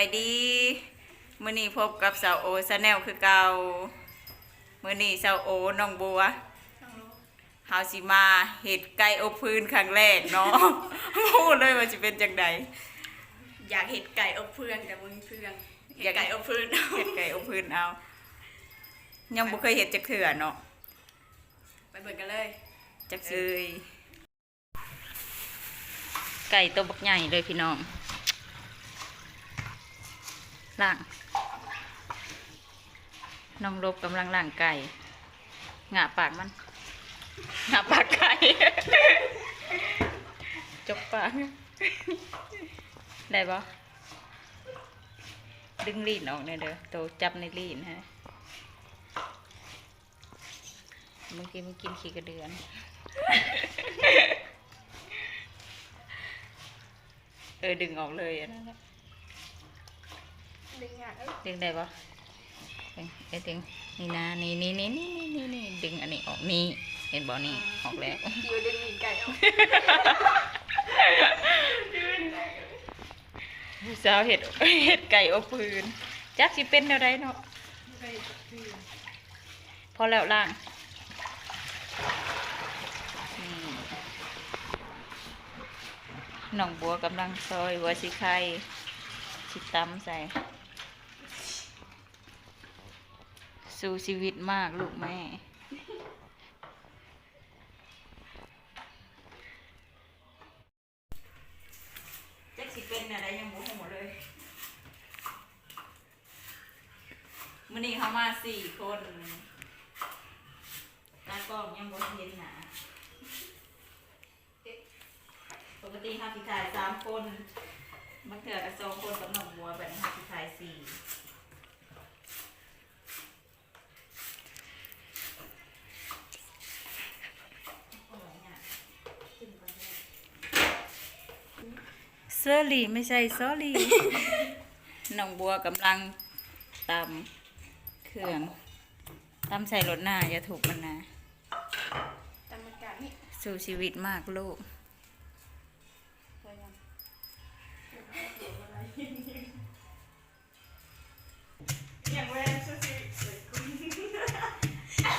บายดีมื้อนี้พบกับสาวโอซาแนลคือเก่ามื้อนี้สาวโอน้องบัวเฮาสิมาเฮ็ดไก่อบพื้นครั้งแรกเนาะ พูดเลยว่าสิเป็นจังไดอยากเห็ดไก่อบเพื่อนแต่มึงเพื่อนอยากไก่อบเพื่อนเฮ็ดไก่อบพื้นเอา ยังบ่เคยเฮ็ดจักเทื่อเนาะไปเบิกกันเลยจักซื้อไก่ตัวบักใหญ่เลยพี่น้อง ล่างน้องลบกำลังล่างไก่หงาปากมันหงาปากไก่จกปาก ได้ปะดึงลีนออกเนี่ยเด้อโตจับในลีนฮะเมื่อกี้มันกินขี้กระเดือนเออดึงออกเลยอันนั้น ดึงอะดึงได้ปะดึงไอ้ดึงนี่นะนี่นี่นี่นี่นี่นี่ดึงอันนี้ออกนี่เห็นบอนี่ออกแล้วคิวดึงหนีไก่ออกผู้สาวเห็ดเห็ดไก่อบพื้นจักสิเป็นแนวใดเนาะพอแล้วล่างนี่น้องบัวกำลังซอยหัวสิไข่สิตำใส่ สู่ชีวิตมากลูกแม่ แจักสิเป็นอะไรยังบ่ฮู้เลยมื้อนี้เขามาสี่คนตากล้องยังบ่เห็นหนาปกติเฮาสิถ่ายสามคนบางเทื่อก็สองคนกับน้องบัวแบบนี้เฮาสิถ่ายสี่ เซอรี่ไม่ใช่ซอรี่น้องบัวกำลังตำเครื่องตำใส่รถหน้าอย่าถูกมันนะตามกานี่สู่ชีวิตมากลูกเคยยังอย่างแรกสุสิ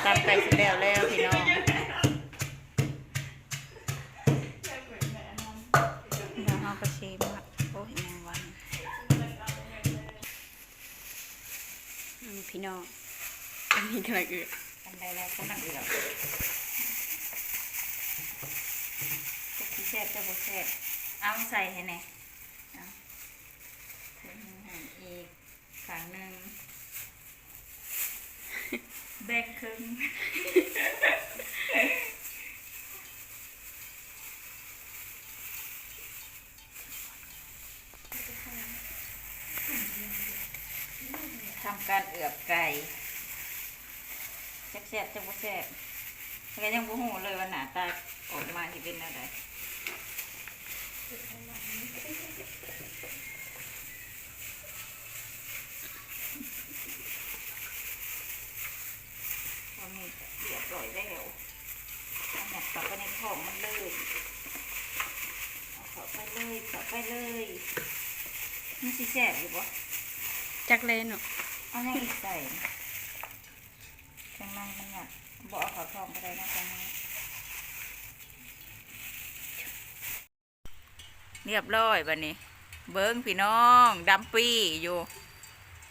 ตำไปสิแล้วแล้วพี่น้อง พี่น้องอันนี้กำลังอืดอันใดแล้วก็นั่งเอือกจะกินแซ่บจะบ่แซ่บเอาใส่ให้แหน่เอาใส่ให้อีกฝั่งหนึ่งแบ่งครึ่ง ทำการเอือบไก่แซ่บแซ่จังบ่แซ่บแล้วก็ยังบ่ฮู้เลยว่าหน้าตาออกมาสิเป็นแนวใดตอนนี้เรียบร้อยแล้วเอาหยัดไปในท้องมันเลยเอาเข้าไปเลยเข้าไปเลยมันสิแซ่บอยู่บ่จักเลนเนาะ เอาให้อีกใส่ข้างในมันเนี่ยบอกเอาขอทองไปได้นะข้างในเรียบร้อยบัดนี้ เบิ้งพี่น้องดำปี้อยู่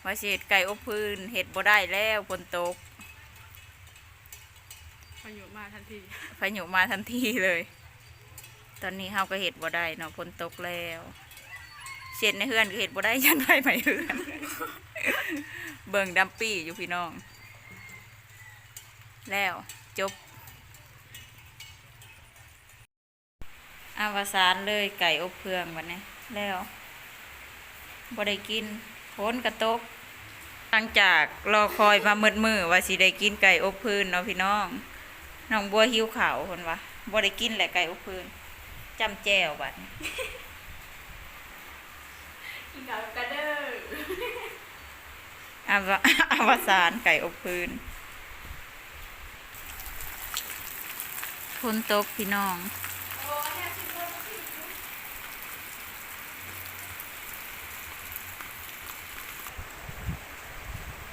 ว่าสิเฮ็ดไก่อบพื้นเห็ดบ่ได้แล้วฝนตกพายุมาทันทีพายุมาทันทีเลย ตอนนี้เฮาก็เห็ดบ่ได้เนาะฝนตกแล้ว เสียดในเฮือนก็เห็ดบ่ได้ยันไปไหมเฮือนเบิ่งดำปี้อยู่พี่น้อง แล้วจบอาวสานเลยไก่อบเพืองวันนี้แล้วบ่ได้กินฝนกระตกหลังจากรอคอยมาเมืดมือว่าสิได้กินไก่อบพื้นเนาะพี่น้องน้องบัวหิวขาวคนวะบ่ได้กินแหละไก่อบพื้นจำแจวบัด กินกับกระเด้ออวอาวสานไก่อบพื้นฝนตกพี่น้อง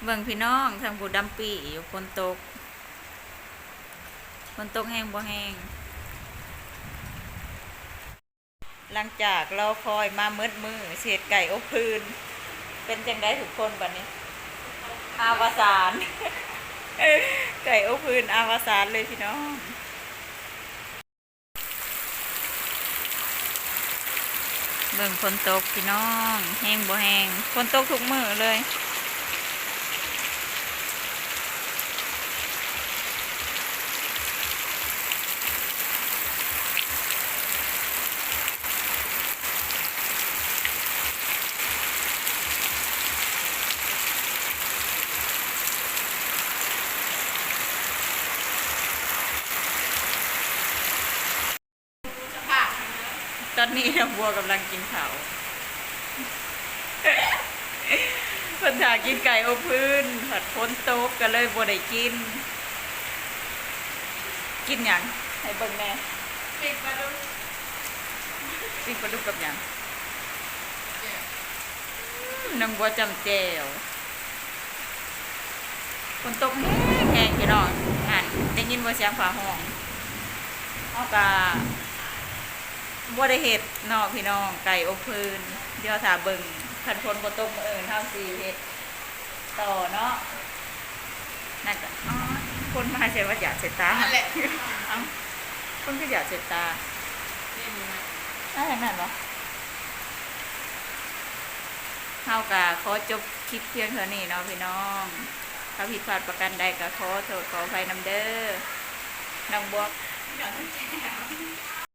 เบิ่งพี่น้องทางผู้ดำปีอยู่ฝนตกฝนตกแห้งบ่แห้ง หลังจากเราคอยมามืดมือเศษไก่อบพื้น เป็นจังได้ทุกคนบัดนี้ อาวสานไก่อบพื้นอาวสานเลยพี่น้องเบิ่งฝนตกพี่น้องแห้งบ่แห้งฝนตกทุกมือเลย อนนี้บัวกำลังกินข้าวเพิ่นถากินไก่อบพื้นผัดพ้นโต๊ะก็เลยบัวได้กิน กินหยังให้เบิ่งแหน่ปิดมาดูปิ้งปลาดุกกับหยังอืมน้องบัวจำแจวฝนตกแห้งแห้งพี่น้องอ่านได้ยินว่าเสียงฝาห้องเอากา บ่ได้เฮ็ดนาะพี่น้อง ไก่อบพื้นเดี๋ยวถาเบิ่งคันพนบ่ตกมื้ออื่นเฮาสิเฮ็ดต่อเนาะนั่นก็อ๋อคนมาใช่ว่าอยากเสร็จตานั่นแหละเอ้าคนก็อยากเสร็จตานี่นะอะไรนั่นวะเฮาก็ขอจบคลิปเพียงเท่านี้เนาะพี่น้องถ้าผิดพลาดประการใดก็ขอโทษขออภัยนำเด้อน้องบัวเดี๋ยวต้องแก้